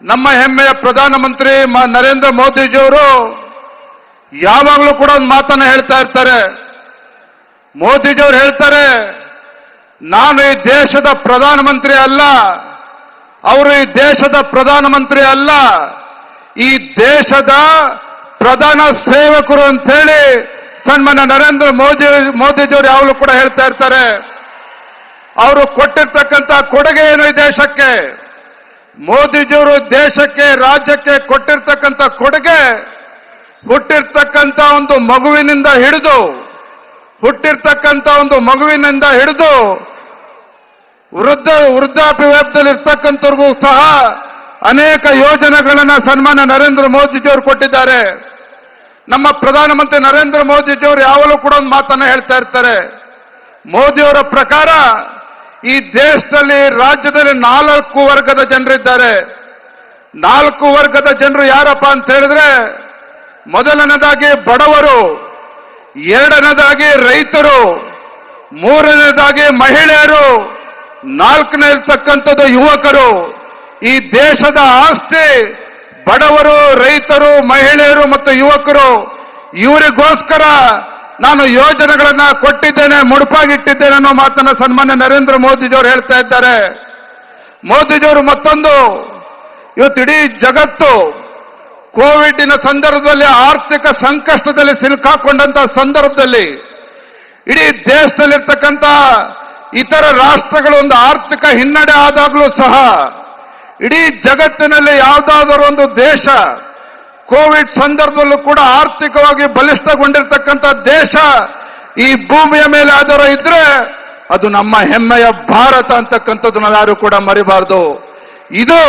ನಮ್ಮ ಹೆಮ್ಮೆಯ ಪ್ರಧಾನಮಂತ್ರಿ ನರೇಂದ್ರ ಮೋದಿಜಿಯವರು ಯಾವಾಗಲೂ ಕೂಡ ಒಂದು ಮಾತನ್ನ ಹೇಳ್ತಾ ಇರ್ತಾರೆ. ಮೋದಿಜಿಯವರು ಹೇಳ್ತಾರೆ, ನಾನು ಈ ದೇಶದ ಪ್ರಧಾನಮಂತ್ರಿ ಅಲ್ಲ, ಅವರು ಈ ದೇಶದ ಪ್ರಧಾನಮಂತ್ರಿ ಅಲ್ಲ, ಈ ದೇಶದ ಪ್ರಧಾನ ಸೇವಕರು ಅಂತ ಹೇಳಿ ಸನ್ಮಾನ್ಯ ನರೇಂದ್ರ ಮೋದಿ, ಮೋದಿಜಿಯವರು ಯಾವಾಗಲೂ ಕೂಡ ಹೇಳ್ತಾ ಇರ್ತಾರೆ. ಅವರು ಕೊಟ್ಟಿರ್ತಕ್ಕಂಥ ಕೊಡುಗೆ ಏನು ಈ ದೇಶಕ್ಕೆ? ಮೋದಿಜಿಯವರು ದೇಶಕ್ಕೆ, ರಾಜ್ಯಕ್ಕೆ ಕೊಟ್ಟಿರ್ತಕ್ಕಂಥ ಕೊಡುಗೆ ಹುಟ್ಟಿರ್ತಕ್ಕಂಥ ಒಂದು ಮಗುವಿನಿಂದ ಹಿಡಿದು, ಹುಟ್ಟಿರ್ತಕ್ಕಂಥ ಒಂದು ಮಗುವಿನಿಂದ ಹಿಡಿದು, ವೃದ್ಧ ವೃದ್ಧಾಪ್ಯವ್ಯಾಪ್ತದಲ್ಲಿ ಇರ್ತಕ್ಕಂಥವ್ರಿಗೂ ಸಹ ಅನೇಕ ಯೋಜನೆಗಳನ್ನ ಸನ್ಮಾನ ನರೇಂದ್ರ ಮೋದಿಜಿಯವರು ಕೊಟ್ಟಿದ್ದಾರೆ. ನಮ್ಮ ಪ್ರಧಾನಮಂತ್ರಿ ನರೇಂದ್ರ ಮೋದಿಜಿಯವರು ಯಾವಾಗಲೂ ಕೂಡ ಒಂದು ಮಾತನ್ನ ಹೇಳ್ತಾ ಇರ್ತಾರೆ. ಮೋದಿಯವರ ಪ್ರಕಾರ ಈ ದೇಶದಲ್ಲಿ ರಾಜ್ಯದಲ್ಲಿ ನಾಲ್ಕು ವರ್ಗದ ಜನರಿದ್ದಾರೆ. ನಾಲ್ಕು ವರ್ಗದ ಜನರು ಯಾರಪ್ಪ ಅಂತ ಹೇಳಿದ್ರೆ ಮೊದಲನೇದಾಗಿ ಬಡವರು ಎರಡನೇದಾಗಿ ರೈತರು ಮೂರನೇದಾಗಿ ಮಹಿಳೆಯರು ನಾಲ್ಕನೇ ಇರ್ತಕ್ಕಂಥದ್ದು ಯುವಕರು. ಈ ದೇಶದ ಆಸ್ತಿ ಬಡವರು, ರೈತರು, ಮಹಿಳೆಯರು ಮತ್ತು ಯುವಕರು. ಇವರಿಗೋಸ್ಕರ ನಾನು ಯೋಜನೆಗಳನ್ನ ಕೊಟ್ಟಿದ್ದೇನೆ, ಮುಡುಪಾಗಿಟ್ಟಿದ್ದೇನೆ ಅನ್ನೋ ಮಾತನ್ನ ಸನ್ಮಾನ್ಯ ನರೇಂದ್ರ ಮೋದಿಜಿಯವರು ಹೇಳ್ತಾ ಇದ್ದಾರೆ. ಮೋದಿಜಿಯವರು ಮತ್ತೊಂದು, ಇವತ್ತು ಇಡೀ ಜಗತ್ತು ಕೋವಿಡ್ನ ಸಂದರ್ಭದಲ್ಲಿ ಆರ್ಥಿಕ ಸಂಕಷ್ಟದಲ್ಲಿ ಸಿಲುಕಾಕೊಂಡಂತ ಸಂದರ್ಭದಲ್ಲಿ, ಇಡೀ ದೇಶದಲ್ಲಿರ್ತಕ್ಕಂಥ ಇತರ ರಾಷ್ಟ್ರಗಳು ಒಂದು ಆರ್ಥಿಕ ಹಿನ್ನಡೆ ಆದಾಗಲೂ ಸಹ, ಇಡೀ ಜಗತ್ತಿನಲ್ಲಿ ಯಾವುದಾದರೂ ಒಂದು ದೇಶ ಕೋವಿಡ್ ಸಂದರ್ಭದಲ್ಲೂ ಕೂಡ ಆರ್ಥಿಕವಾಗಿ ಬಲಿಷ್ಠಗೊಂಡಿರ್ತಕ್ಕಂಥ ದೇಶ ಈ ಭೂಮಿಯ ಮೇಲೆ ಆಧಾರ ಇದ್ರೆ ಅದು ನಮ್ಮ ಹೆಮ್ಮೆಯ ಭಾರತ ಅಂತಕ್ಕಂಥದ್ದು ನಾವು ಯಾರು ಕೂಡ ಮರಿಬಾರದು. ಇದು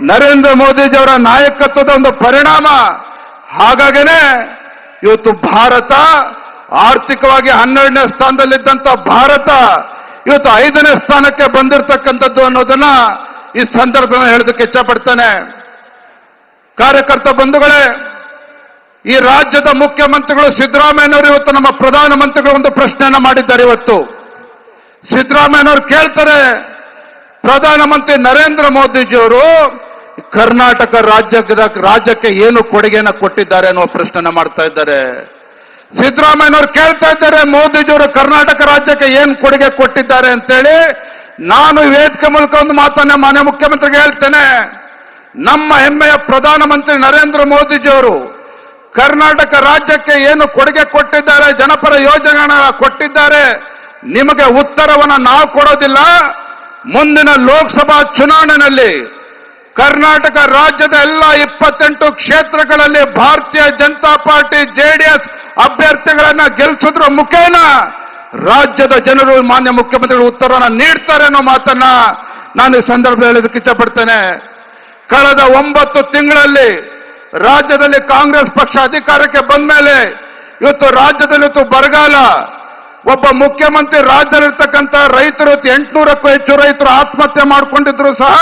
ನರೇಂದ್ರ ಮೋದಿಜಿಯವರ ನಾಯಕತ್ವದ ಒಂದು ಪರಿಣಾಮ. ಹಾಗಾಗೇನೆ ಇವತ್ತು ಭಾರತ ಆರ್ಥಿಕವಾಗಿ ಹನ್ನೆರಡನೇ ಸ್ಥಾನದಲ್ಲಿದ್ದಂತ ಭಾರತ ಇವತ್ತು ಐದನೇ ಸ್ಥಾನಕ್ಕೆ ಬಂದಿರತಕ್ಕಂಥದ್ದು ಅನ್ನೋದನ್ನ ಈ ಸಂದರ್ಭದಲ್ಲಿ ಹೇಳೋದಕ್ಕೆ ಇಚ್ಛಪಡ್ತೇನೆ. ಕಾರ್ಯಕರ್ತ ಬಂಧುಗಳೇ, ಈ ರಾಜ್ಯದ ಮುಖ್ಯಮಂತ್ರಿಗಳು ಸಿದ್ದರಾಮಯ್ಯನವರು ಇವತ್ತು ನಮ್ಮ ಪ್ರಧಾನಮಂತ್ರಿಗಳು ಒಂದು ಪ್ರಶ್ನೆಯನ್ನು ಮಾಡಿದ್ದಾರೆ ಇವತ್ತು. ಸಿದ್ದರಾಮಯ್ಯನವರು ಕೇಳ್ತಾರೆ ಪ್ರಧಾನಮಂತ್ರಿ ನರೇಂದ್ರ ಮೋದಿಜಿಯವರು ಕರ್ನಾಟಕ ರಾಜ್ಯದ ರಾಜ್ಯಕ್ಕೆ ಏನು ಕೊಡುಗೆಯನ್ನು ಕೊಟ್ಟಿದ್ದಾರೆ ಅನ್ನೋ ಪ್ರಶ್ನೆನ ಮಾಡ್ತಾ ಇದ್ದಾರೆ. ಸಿದ್ದರಾಮಯ್ಯನವರು ಕೇಳ್ತಾ ಇದ್ದಾರೆ, ಮೋದಿಜಿಯವರು ಕರ್ನಾಟಕ ರಾಜ್ಯಕ್ಕೆ ಏನು ಕೊಡುಗೆ ಕೊಟ್ಟಿದ್ದಾರೆ ಅಂತೇಳಿ. ನಾನು ವೇದಿಕೆ ಮೂಲಕ ಒಂದು ಮಾತನ್ನ ಮಾನ್ಯ ಮುಖ್ಯಮಂತ್ರಿಗೆ ಹೇಳ್ತೇನೆ. ನಮ್ಮ ಹೆಮ್ಮೆಯ ಪ್ರಧಾನಮಂತ್ರಿ ನರೇಂದ್ರ ಮೋದಿಜಿಯವರು ಕರ್ನಾಟಕ ರಾಜ್ಯಕ್ಕೆ ಏನು ಕೊಡುಗೆ ಕೊಟ್ಟಿದ್ದಾರೆ, ಜನಪರ ಯೋಜನೆಗಳನ್ನ ಕೊಟ್ಟಿದ್ದಾರೆ, ನಿಮಗೆ ಉತ್ತರವನ್ನು ನಾವು ಕೊಡೋದಿಲ್ಲ. ಮುಂದಿನ ಲೋಕಸಭಾ ಚುನಾವಣೆಯಲ್ಲಿ ಕರ್ನಾಟಕ ರಾಜ್ಯದ ಎಲ್ಲ ಇಪ್ಪತ್ತೆಂಟು ಕ್ಷೇತ್ರಗಳಲ್ಲಿ ಭಾರತೀಯ ಜನತಾ ಪಾರ್ಟಿ ಜೆಡಿಎಸ್ ಅಭ್ಯರ್ಥಿಗಳನ್ನ ಗೆಲ್ಲಿಸಿದ್ರ ಮುಖೇನ. ರಾಜ್ಯದ ಜನರು ಮಾನ್ಯ ಮುಖ್ಯಮಂತ್ರಿಗಳು ಉತ್ತರವನ್ನು ನೀಡ್ತಾರೆ ಅನ್ನೋ ಮಾತನ್ನ ನಾನು ಈ ಸಂದರ್ಭದಲ್ಲಿ ಹೇಳೋದಕ್ಕೆ ಇಷ್ಟಪಡ್ತೇನೆ ಕಳೆದ ಒಂಬತ್ತು ತಿಂಗಳಲ್ಲಿ ರಾಜ್ಯದಲ್ಲಿ ಕಾಂಗ್ರೆಸ್ ಪಕ್ಷ ಅಧಿಕಾರಕ್ಕೆ ಬಂದ ಮೇಲೆ ಇವತ್ತು ರಾಜ್ಯದಲ್ಲಿ ಇವತ್ತು ಬರಗಾಲ. ಒಬ್ಬ ಮುಖ್ಯಮಂತ್ರಿ ರಾಜ್ಯದಲ್ಲಿರ್ತಕ್ಕಂಥ ರೈತರು ಎಂಟುನೂರಕ್ಕೂ ಹೆಚ್ಚು ರೈತರು ಆತ್ಮಹತ್ಯೆ ಮಾಡಿಕೊಂಡಿದ್ರು ಸಹ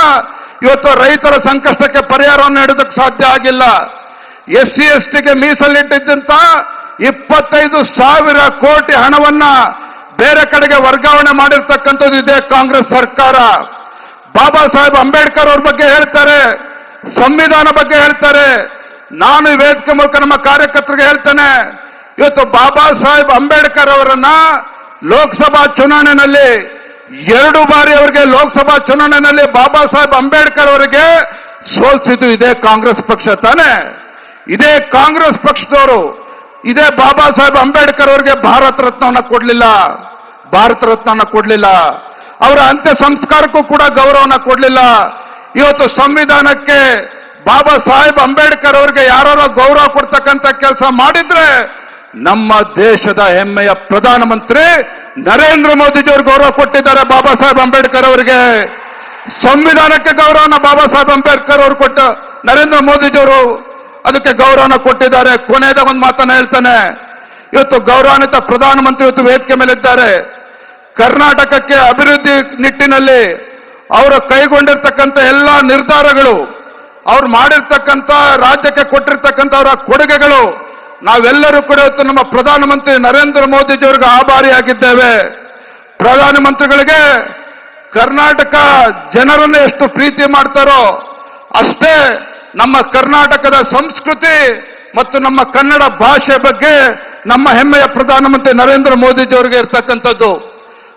ಇವತ್ತು ರೈತರ ಸಂಕಷ್ಟಕ್ಕೆ ಪರಿಹಾರವನ್ನು ನೀಡೋದಕ್ಕೆ ಸಾಧ್ಯ ಆಗಿಲ್ಲ. ಎಸ್ ಸಿ ಎಸ್ ಟಿಗೆ ಮೀಸಲಿಟ್ಟಿದ್ದಂತ ಇಪ್ಪತ್ತೈದು ಸಾವಿರ ಕೋಟಿ ಹಣವನ್ನ ಬೇರೆ ಕಡೆಗೆ ವರ್ಗಾವಣೆ ಮಾಡಿರ್ತಕ್ಕಂಥದ್ದು ಇದೆ ಕಾಂಗ್ರೆಸ್ ಸರ್ಕಾರ. ಬಾಬಾ ಸಾಹೇಬ್ ಅಂಬೇಡ್ಕರ್ ಅವ್ರ ಬಗ್ಗೆ ಹೇಳ್ತಾರೆ, ಸಂವಿಧಾನ ಬಗ್ಗೆ ಹೇಳ್ತಾರೆ. ನಾನು ವೇದಿಕೆ ಮೂಲಕ ನಮ್ಮ ಕಾರ್ಯಕರ್ತರಿಗೆ ಹೇಳ್ತೇನೆ, ಇವತ್ತು ಬಾಬಾ ಸಾಹೇಬ್ ಅಂಬೇಡ್ಕರ್ ಅವರನ್ನ ಲೋಕಸಭಾ ಚುನಾವಣೆಯಲ್ಲಿ ಎರಡು ಬಾರಿ ಅವರಿಗೆ ಲೋಕಸಭಾ ಚುನಾವಣೆಯಲ್ಲಿ ಬಾಬಾ ಸಾಹೇಬ್ ಅಂಬೇಡ್ಕರ್ ಅವರಿಗೆ ಸೋಲ್ಸಿದ್ದು ಇದೇ ಕಾಂಗ್ರೆಸ್ ಪಕ್ಷ ತಾನೆ. ಇದೇ ಕಾಂಗ್ರೆಸ್ ಪಕ್ಷದವರು, ಇದೇ ಬಾಬಾ ಸಾಹೇಬ್ ಅಂಬೇಡ್ಕರ್ ಅವರಿಗೆ ಭಾರತ ರತ್ನವನ್ನ ಕೊಡಲಿಲ್ಲ, ಭಾರತ ರತ್ನವನ್ನ ಕೊಡ್ಲಿಲ್ಲ. ಅವರ ಅಂತ್ಯ ಸಂಸ್ಕಾರಕ್ಕೂ ಕೂಡ ಗೌರವನ ಕೊಡಲಿಲ್ಲ. ಇವತ್ತು ಸಂವಿಧಾನಕ್ಕೆ ಬಾಬಾ ಸಾಹೇಬ್ ಅಂಬೇಡ್ಕರ್ ಅವರಿಗೆ ಯಾರು ಗೌರವ ಕೊಡ್ತಕ್ಕಂಥ ಕೆಲಸ ಮಾಡಿದ್ರೆ ನಮ್ಮ ದೇಶದ ಹೆಮ್ಮೆಯ ಪ್ರಧಾನಮಂತ್ರಿ ನರೇಂದ್ರ ಮೋದಿಜಿಯವರು ಗೌರವ ಕೊಟ್ಟಿದ್ದಾರೆ ಬಾಬಾ ಸಾಹೇಬ್ ಅಂಬೇಡ್ಕರ್ ಅವರಿಗೆ. ಸಂವಿಧಾನಕ್ಕೆ ಗೌರವನ ಬಾಬಾ ಸಾಹೇಬ್ ಅಂಬೇಡ್ಕರ್ ಅವರು ಕೊಟ್ಟ ನರೇಂದ್ರ ಮೋದಿಜಿಯವರು ಅದಕ್ಕೆ ಗೌರವನ ಕೊಟ್ಟಿದ್ದಾರೆ. ಕೊನೆಯದ ಒಂದು ಮಾತನ್ನ ಹೇಳ್ತಾನೆ. ಇವತ್ತು ಗೌರವಾನ್ವಿತ ಪ್ರಧಾನಮಂತ್ರಿ ಇವತ್ತು ವೇದಿಕೆ ಮೇಲಿದ್ದಾರೆ. ಕರ್ನಾಟಕಕ್ಕೆ ಅಭಿವೃದ್ಧಿ ನಿಟ್ಟಿನಲ್ಲಿ ಅವರು ಕೈಗೊಂಡಿರ್ತಕ್ಕಂಥ ಎಲ್ಲ ನಿರ್ಧಾರಗಳು, ಅವ್ರು ಮಾಡಿರ್ತಕ್ಕಂಥ, ರಾಜ್ಯಕ್ಕೆ ಕೊಟ್ಟಿರ್ತಕ್ಕಂಥ ಅವರ ಕೊಡುಗೆಗಳು, ನಾವೆಲ್ಲರೂ ಕೂಡ ಇವತ್ತು ನಮ್ಮ ಪ್ರಧಾನಮಂತ್ರಿ ನರೇಂದ್ರ ಮೋದಿಜಿಯವರಿಗೆ ಆಭಾರಿಯಾಗಿದ್ದೇವೆ. ಪ್ರಧಾನಮಂತ್ರಿಗಳಿಗೆ ಕರ್ನಾಟಕ ಜನರನ್ನು ಎಷ್ಟು ಪ್ರೀತಿ ಮಾಡ್ತಾರೋ ಅಷ್ಟೇ ನಮ್ಮ ಕರ್ನಾಟಕದ ಸಂಸ್ಕೃತಿ ಮತ್ತು ನಮ್ಮ ಕನ್ನಡ ಭಾಷೆ ಬಗ್ಗೆ ನಮ್ಮ ಹೆಮ್ಮೆಯ ಪ್ರಧಾನಮಂತ್ರಿ ನರೇಂದ್ರ ಮೋದಿಜಿಯವರಿಗೆ ಇರ್ತಕ್ಕಂಥದ್ದು.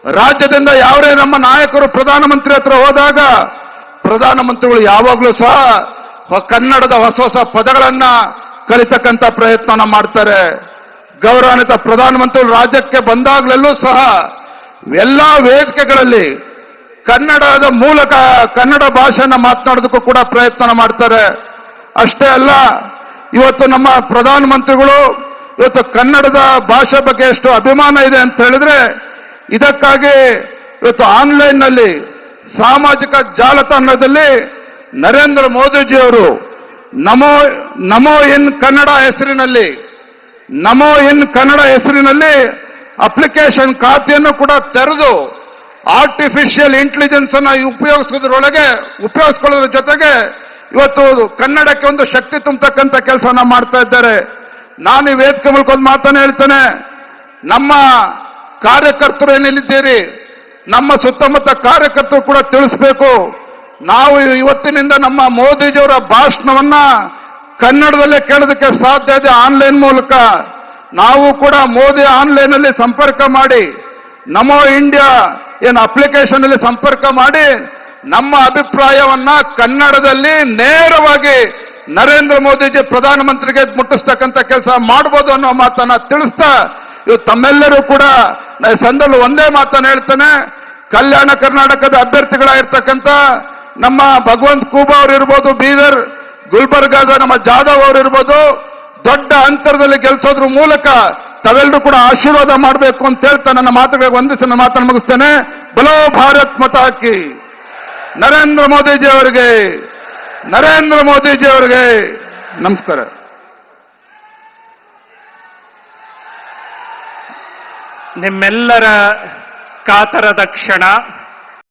ರಾಜ್ಯದಿಂದ ಯಾವರೇ ನಮ್ಮ ನಾಯಕರು ಪ್ರಧಾನಮಂತ್ರಿ ಹತ್ರ ಹೋದಾಗ ಪ್ರಧಾನಮಂತ್ರಿಗಳು ಯಾವಾಗಲೂ ಸಹ ಕನ್ನಡದ ಹೊಸ ಹೊಸ ಪದಗಳನ್ನ ಕಲಿತಕ್ಕಂಥ ಪ್ರಯತ್ನ ಮಾಡ್ತಾರೆ. ಗೌರವಾನ್ವಿತ ಪ್ರಧಾನಮಂತ್ರಿಗಳು ರಾಜ್ಯಕ್ಕೆ ಬಂದಾಗಲೆಲ್ಲೂ ಸಹ ಎಲ್ಲಾ ವೇದಿಕೆಗಳಲ್ಲಿ ಕನ್ನಡದ ಮೂಲಕ ಕನ್ನಡ ಭಾಷೆಯನ್ನ ಮಾತನಾಡೋದಕ್ಕೂ ಕೂಡ ಪ್ರಯತ್ನ ಮಾಡ್ತಾರೆ. ಅಷ್ಟೇ ಅಲ್ಲ, ಇವತ್ತು ನಮ್ಮ ಪ್ರಧಾನಮಂತ್ರಿಗಳು ಇವತ್ತು ಕನ್ನಡದ ಭಾಷೆ ಬಗ್ಗೆ ಎಷ್ಟು ಅಭಿಮಾನ ಇದೆ ಅಂತ ಹೇಳಿದ್ರೆ ಇದಕ್ಕಾಗಿ ಇವತ್ತು ಆನ್ಲೈನ್ನಲ್ಲಿ ಸಾಮಾಜಿಕ ಜಾಲತಾಣದಲ್ಲಿ ನರೇಂದ್ರ ಮೋದಿಜಿಯವರು ನಮೋ ನಮೋ ಇನ್ ಕನ್ನಡ ಹೆಸರಿನಲ್ಲಿ, ನಮೋ ಇನ್ ಕನ್ನಡ ಹೆಸರಿನಲ್ಲಿ ಅಪ್ಲಿಕೇಶನ್ ಖಾತೆಯನ್ನು ಕೂಡ ತೆರೆದು ಆರ್ಟಿಫಿಷಿಯಲ್ ಇಂಟೆಲಿಜೆನ್ಸ್ ಅನ್ನು ಉಪಯೋಗಿಸೋದ್ರೊಳಗೆ, ಉಪಯೋಗಿಸ್ಕೊಳ್ಳೋದ್ರ ಜೊತೆಗೆ ಇವತ್ತು ಕನ್ನಡಕ್ಕೆ ಒಂದು ಶಕ್ತಿ ತುಂಬತಕ್ಕಂಥ ಕೆಲಸವನ್ನ ಮಾಡ್ತಾ ಇದ್ದಾರೆ. ನಾನು ವೇದಿಕೆ ಮೂಲಕ ಒಂದು ಹೇಳ್ತೇನೆ. ನಮ್ಮ ಕಾರ್ಯಕರ್ತರು ಏನೇನಿದ್ದೀರಿ? ನಮ್ಮ ಸುತ್ತಮುತ್ತ ಕಾರ್ಯಕರ್ತರು ಕೂಡ ತಿಳಿಸ್ಬೇಕು. ನಾವು ಇವತ್ತಿನಿಂದ ನಮ್ಮ ಮೋದಿಜಿಯವರ ಭಾಷಣವನ್ನ ಕನ್ನಡದಲ್ಲೇ ಕೇಳೋದಕ್ಕೆ ಸಾಧ್ಯ ಇದೆ ಆನ್ಲೈನ್ ಮೂಲಕ. ನಾವು ಕೂಡ ಮೋದಿ ಆನ್ಲೈನ್ ಅಲ್ಲಿ ಸಂಪರ್ಕ ಮಾಡಿ, ನಮೋ ಇಂಡಿಯಾ ಏನು ಅಪ್ಲಿಕೇಶನ್ ಅಲ್ಲಿ ಸಂಪರ್ಕ ಮಾಡಿ, ನಮ್ಮ ಅಭಿಪ್ರಾಯವನ್ನ ಕನ್ನಡದಲ್ಲಿ ನೇರವಾಗಿ ನರೇಂದ್ರ ಮೋದಿಜಿ ಪ್ರಧಾನಮಂತ್ರಿಗೆ ಮುಟ್ಟಿಸ್ತಕ್ಕಂಥ ಕೆಲಸ ಮಾಡ್ಬೋದು ಅನ್ನೋ ಮಾತನ್ನ ತಿಳಿಸ್ತಾ ಇವು ತಮ್ಮೆಲ್ಲರೂ ಕೂಡ ಸಂದರ್ಭ ಒಂದೇ ಮಾತನ್ನು ಹೇಳ್ತೇನೆ. ಕಲ್ಯಾಣ ಕರ್ನಾಟಕದ ಅಭ್ಯರ್ಥಿಗಳಾಗಿರ್ತಕ್ಕಂಥ ನಮ್ಮ ಭಗವಂತ್ ಕೂಬ ಅವರು ಇರ್ಬೋದು, ಬೀದರ್, ಗುಲ್ಬರ್ಗಾದ ನಮ್ಮ ಜಾಧವ್ ಅವರು ಇರ್ಬೋದು, ದೊಡ್ಡ ಅಂತರದಲ್ಲಿ ಗೆಲ್ಸೋದ್ರ ಮೂಲಕ ತಾವೆಲ್ಲರೂ ಕೂಡ ಆಶೀರ್ವಾದ ಮಾಡಬೇಕು ಅಂತ ಹೇಳ್ತಾ ನನ್ನ ಮಾತುಗಳಿಗೆ ವಂದಿಸಿ ನನ್ನ ಮಾತನ್ನು ಮುಗಿಸ್ತೇನೆ. ಬಲೋ ಭಾರತ್ ಮತ ಹಾಕಿ ನರೇಂದ್ರ ಮೋದಿಜಿ ಅವರಿಗೆ, ನರೇಂದ್ರ ಮೋದಿಜಿ ಅವರಿಗೆ ನಮಸ್ಕಾರ. ನಿಮ್ಮೆಲ್ಲರ ಕಾತರದ ಕ್ಷಣ